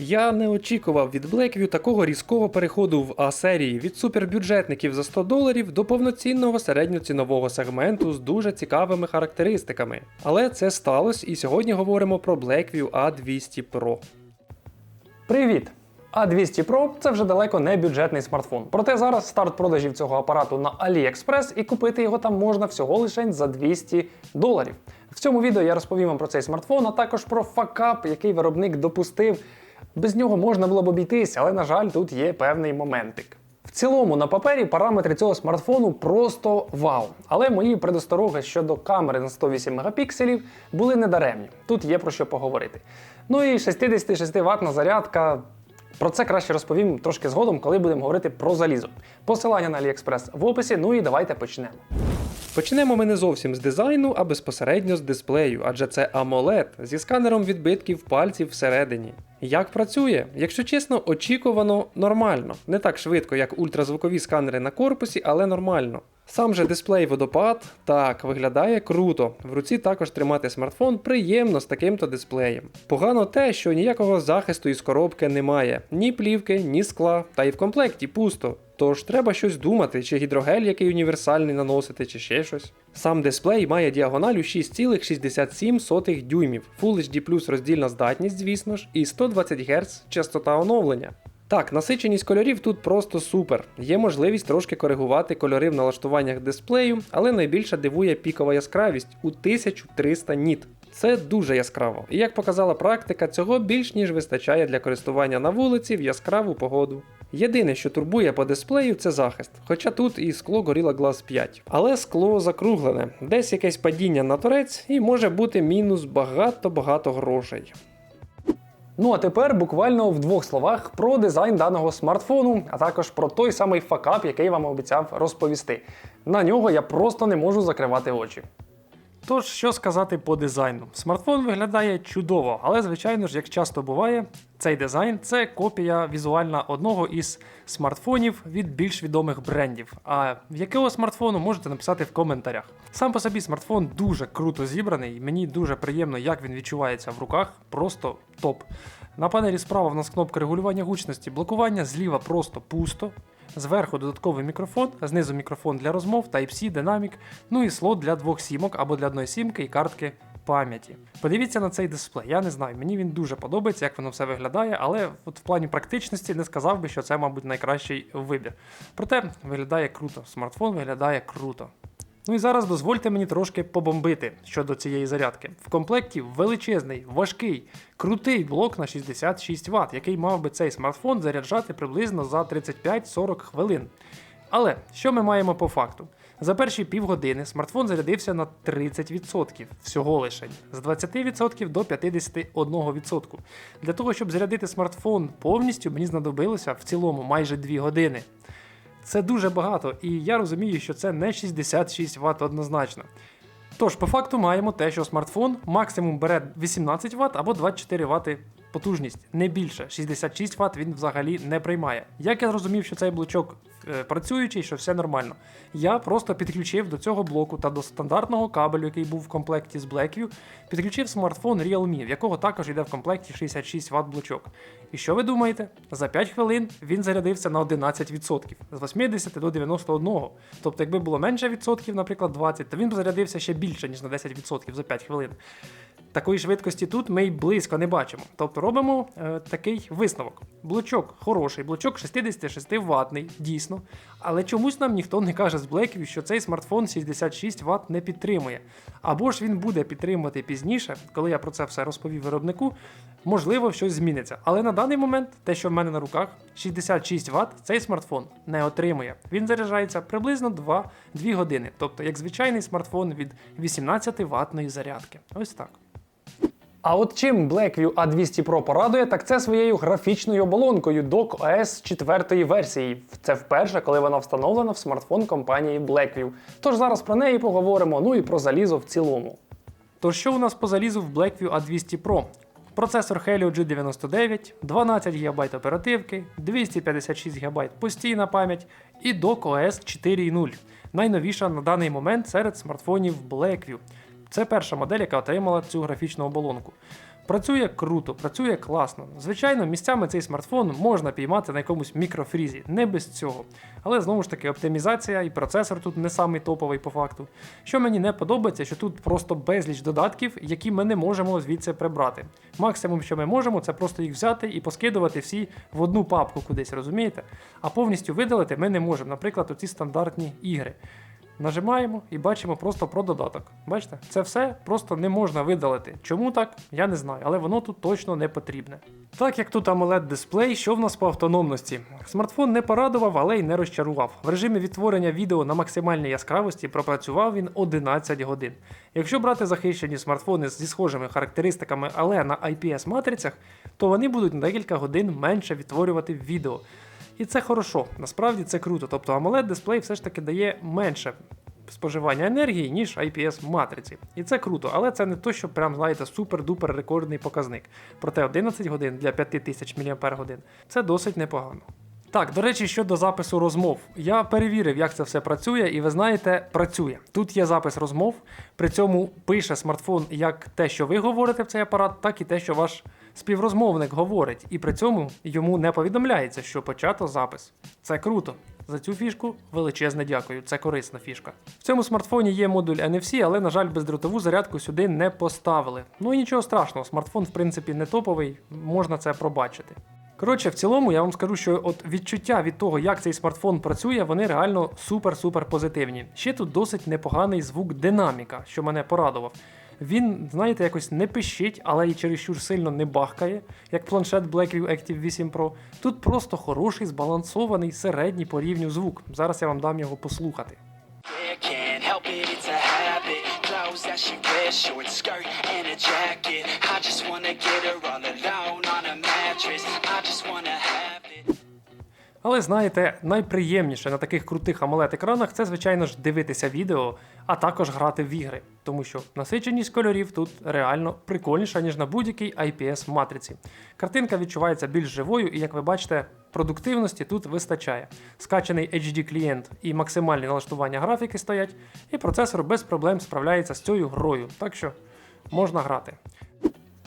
Я не очікував від Blackview такого різкого переходу в А-серії від супербюджетників за 100 доларів до повноцінного середньоцінового сегменту з дуже цікавими характеристиками. Але це сталося, і сьогодні говоримо про Blackview A200 Pro. Привіт! А200 Pro це вже далеко не бюджетний смартфон. Проте зараз старт продажів цього апарату на AliExpress і купити його там можна всього лише за 200 доларів. В цьому відео я розповім вам про цей смартфон, а також про факап, який виробник допустив. Без нього можна було б обійтися, але, на жаль, тут є певний моментик. В цілому на папері параметри цього смартфону просто вау. Але мої предостороги щодо камери на 108 мегапікселів були недаремні. Тут є про що поговорити. Ну і 66 ватна зарядка. Про це краще розповім трошки згодом, коли будемо говорити про залізо. Посилання на AliExpress в описі. Ну і давайте почнемо. Почнемо ми не зовсім з дизайну, а безпосередньо з дисплею, адже це AMOLED зі сканером відбитків пальців всередині. Як працює? Якщо чесно, очікувано нормально. Не так швидко, як ультразвукові сканери на корпусі, але нормально. Сам же дисплей водопад так виглядає круто. В руці також тримати смартфон приємно з таким-то дисплеєм. Погано те, що ніякого захисту із коробки немає, ні плівки, ні скла, та й в комплекті пусто. Тож треба щось думати, чи гідрогель, який універсальний наносити, чи ще щось. Сам дисплей має діагональ у 6,67 дюймів, Full HD роздільна здатність, звісно ж, і 120 Гц частота оновлення. Так, насиченість кольорів тут просто супер. Є можливість трошки коригувати кольори в налаштуваннях дисплею, але найбільше дивує пікова яскравість у 1300 ніт. Це дуже яскраво, і як показала практика, цього більш ніж вистачає для користування на вулиці в яскраву погоду. Єдине, що турбує по дисплею, це захист, хоча тут і скло Gorilla Glass 5. Але скло закруглене, десь якесь падіння на торець і може бути мінус багато-багато грошей. Ну а тепер буквально в двох словах про дизайн даного смартфону, а також про той самий факап, який вам обіцяв розповісти. На нього я просто не можу закривати очі. Тож, що сказати по дизайну? Смартфон виглядає чудово, але, звичайно ж, як часто буває, цей дизайн це копія візуальна одного із смартфонів від більш відомих брендів. А якого смартфону можете написати в коментарях. Сам по собі смартфон дуже круто зібраний, і мені дуже приємно, як він відчувається в руках, просто топ. На панелі справа в нас кнопка регулювання гучності, блокування, зліва просто пусто. Зверху додатковий мікрофон, знизу мікрофон для розмов, Type-C, динамік, ну і слот для двох сімок або для одної сімки і картки пам'яті. Подивіться на цей дисплей. Я не знаю, мені він дуже подобається, як воно все виглядає, але от в плані практичності не сказав би, що це, мабуть, найкращий вибір. Проте виглядає круто. Смартфон виглядає круто. Ну і зараз дозвольте мені трошки побомбити щодо цієї зарядки. В комплекті величезний, важкий, крутий блок на 66 Вт, який мав би цей смартфон заряджати приблизно за 35-40 хвилин. Але що ми маємо по факту? За перші півгодини смартфон зарядився на 30% всього лише з 20% до 51%. Для того, щоб зарядити смартфон повністю, мені знадобилося в цілому майже 2 години. Це дуже багато, і я розумію, що це не 66 Вт однозначно. Тож, по факту маємо те, що смартфон максимум бере 18 Вт або 24 Вт потужність, не більше. 66 Вт він взагалі не приймає. Як я зрозумів, що цей блочок е, працюючий, що все нормально. Я просто підключив до цього блоку та до стандартного кабелю, який був в комплекті з Blackview, підключив смартфон Realme, в якого також йде в комплекті 66 Вт блочок. І що ви думаєте? За 5 хвилин він зарядився на 11%, з 80 до 91. Тобто, якби було менше відсотків, наприклад, 20, то він б зарядився ще більше, ніж на 10% за 5 хвилин. Такої швидкості тут ми й близько не бачимо. Тобто робимо е, такий висновок. Блочок хороший, блочок 66 ватний, дійсно. Але чомусь нам ніхто не каже з Blackview, що цей смартфон 66 Вт не підтримує. Або ж він буде підтримувати пізніше, коли я про це все розповів виробнику, можливо, щось зміниться. Але на даний момент, те, що в мене на руках, 66 Вт цей смартфон не отримує. Він заряджається приблизно 2, 2 години, тобто як звичайний смартфон від 18 ватної зарядки. Ось так. А от чим Blackview A200 Pro порадує, так це своєю графічною оболонкою DocOS 4 версії. Це вперше, коли вона встановлена в смартфон компанії Blackview. Тож зараз про неї поговоримо, ну і про залізо в цілому. То що у нас по залізу в Blackview A200 Pro? Процесор Helio G99, 12 ГБ оперативки, 256 ГБ постійна пам'ять і DocOS 4.0. Найновіша на даний момент серед смартфонів Blackview. Це перша модель, яка отримала цю графічну оболонку. Працює круто, працює класно. Звичайно, місцями цей смартфон можна піймати на якомусь мікрофрізі, не без цього. Але знову ж таки, оптимізація і процесор тут не самий топовий по факту. Що мені не подобається, що тут просто безліч додатків, які ми не можемо звідси прибрати. Максимум, що ми можемо, це просто їх взяти і поскидувати всі в одну папку кудись, розумієте? А повністю видалити ми не можемо. Наприклад, оці стандартні ігри. Нажимаємо і бачимо просто про додаток. Бачите, це все просто не можна видалити. Чому так? Я не знаю, але воно тут точно не потрібне. Так як тут amoled дисплей, що в нас по автономності? Смартфон не порадував, але й не розчарував. В режимі відтворення відео на максимальній яскравості пропрацював він 11 годин. Якщо брати захищені смартфони зі схожими характеристиками, але на IPS матрицях, то вони будуть на декілька годин менше відтворювати відео. І це хорошо, насправді це круто. Тобто AMOLED дисплей все ж таки дає менше споживання енергії, ніж IPS матриці. І це круто, але це не то, що прям, знаєте, супер-дупер рекордний показник. Проте 11 годин для 5000 мАч це досить непогано. Так, до речі, щодо запису розмов. Я перевірив, як це все працює, і ви знаєте, працює. Тут є запис розмов, при цьому пише смартфон як те, що ви говорите в цей апарат, так і те, що ваш співрозмовник говорить, і при цьому йому не повідомляється, що почато запис. Це круто. За цю фішку величезне дякую, це корисна фішка. В цьому смартфоні є модуль NFC, але, на жаль, бездротову зарядку сюди не поставили. Ну і нічого страшного, смартфон, в принципі, не топовий, можна це пробачити. Коротше, в цілому я вам скажу, що от відчуття від того, як цей смартфон працює, вони реально супер-супер позитивні. Ще тут досить непоганий звук динаміка, що мене порадував. Він, знаєте, якось не пищить, але і чересчур сильно не бахкає, як планшет Blackview Active 8 Pro. Тут просто хороший, збалансований середній по рівню звук. Зараз я вам дам його послухати. I Але знаєте, найприємніше на таких крутих amoled екранах це, звичайно ж, дивитися відео, а також грати в ігри. Тому що насиченість кольорів тут реально прикольніша, ніж на будь-якій IPS матриці. Картинка відчувається більш живою, і як ви бачите, продуктивності тут вистачає. Скачаний HD клієнт і максимальні налаштування графіки стоять, і процесор без проблем справляється з цією грою. Так що можна грати.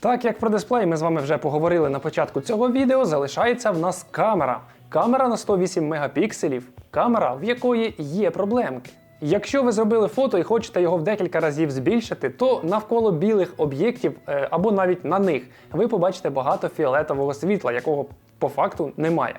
Так як про дисплей ми з вами вже поговорили на початку цього відео, залишається в нас камера. Камера на 108 мегапікселів, камера, в якої є проблемки. Якщо ви зробили фото і хочете його в декілька разів збільшити, то навколо білих об'єктів е, або навіть на них ви побачите багато фіолетового світла, якого по факту немає.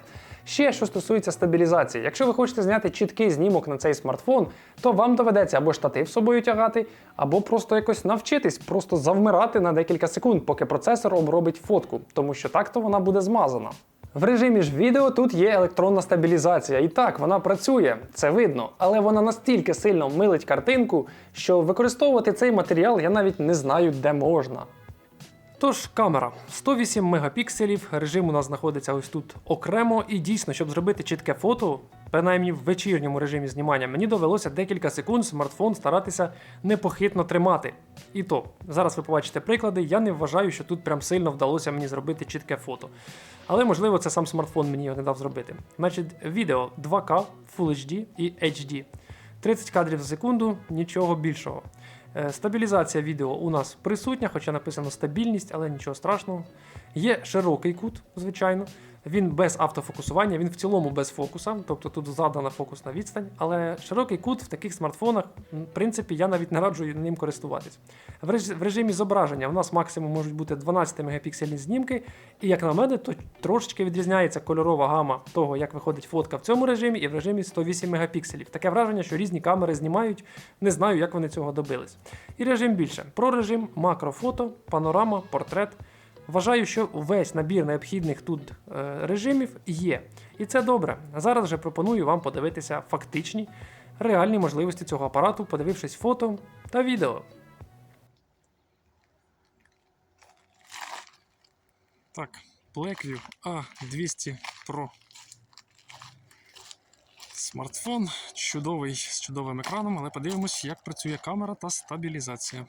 Ще що стосується стабілізації, якщо ви хочете зняти чіткий знімок на цей смартфон, то вам доведеться або штатив з собою тягати, або просто якось навчитись, просто завмирати на декілька секунд, поки процесор обробить фотку, тому що так-то вона буде змазана. В режимі ж відео тут є електронна стабілізація, і так вона працює, це видно, але вона настільки сильно милить картинку, що використовувати цей матеріал я навіть не знаю, де можна. Тож, камера 108 мегапікселів, режим у нас знаходиться ось тут окремо, і дійсно, щоб зробити чітке фото, принаймні в вечірньому режимі знімання, мені довелося декілька секунд смартфон старатися непохитно тримати. І то, зараз ви побачите приклади, я не вважаю, що тут прям сильно вдалося мені зробити чітке фото. Але можливо це сам смартфон мені його не дав зробити. Значить, відео 2К, Full HD і HD. 30 кадрів за секунду, нічого більшого. Е, Стабілізація відео у нас присутня, хоча написано стабільність, але нічого страшного. Є широкий кут, звичайно. Він без автофокусування, він в цілому без фокуса, тобто тут задана фокусна відстань. Але широкий кут в таких смартфонах, в принципі, я навіть не раджу ним користуватись. В реж- в режимі зображення у нас максимум можуть бути 12 мегапіксельні знімки, і як на мене, то трошечки відрізняється кольорова гама того, як виходить фотка в цьому режимі і в режимі 108 мегапікселів. Таке враження, що різні камери знімають, не знаю, як вони цього добились. І режим більше. Про режим макрофото, панорама, портрет. Вважаю, що весь набір необхідних тут е, режимів є. І це добре. Зараз же пропоную вам подивитися фактичні, реальні можливості цього апарату, подивившись фото та відео. Так, Blackview A200 Pro. Смартфон чудовий з чудовим екраном, але подивимось, як працює камера та стабілізація.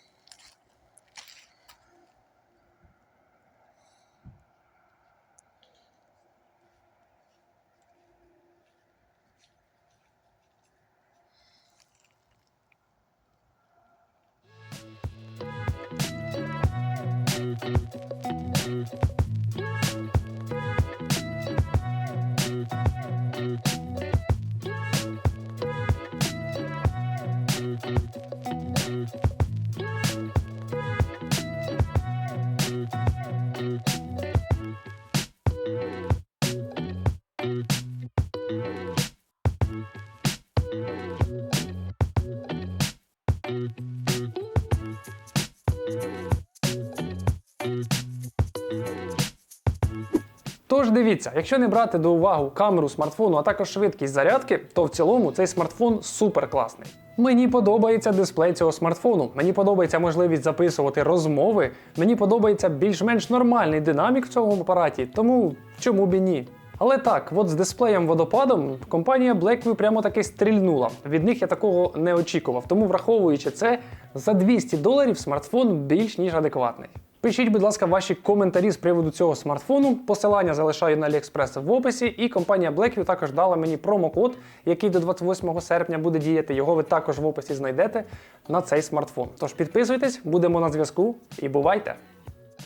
Тож дивіться, якщо не брати до уваги камеру смартфону, а також швидкість зарядки, то в цілому цей смартфон супер класний. Мені подобається дисплей цього смартфону. Мені подобається можливість записувати розмови. Мені подобається більш-менш нормальний динамік в цьому апараті, тому чому б і ні? Але так, от з дисплеєм водопадом компанія Blackview прямо таки стрільнула. Від них я такого не очікував. Тому, враховуючи це, за 200 доларів смартфон більш ніж адекватний. Пишіть, будь ласка, ваші коментарі з приводу цього смартфону. Посилання залишаю на AliExpress в описі, і компанія Blackview також дала мені промокод, який до 28 серпня буде діяти. Його ви також в описі знайдете на цей смартфон. Тож підписуйтесь, будемо на зв'язку і бувайте!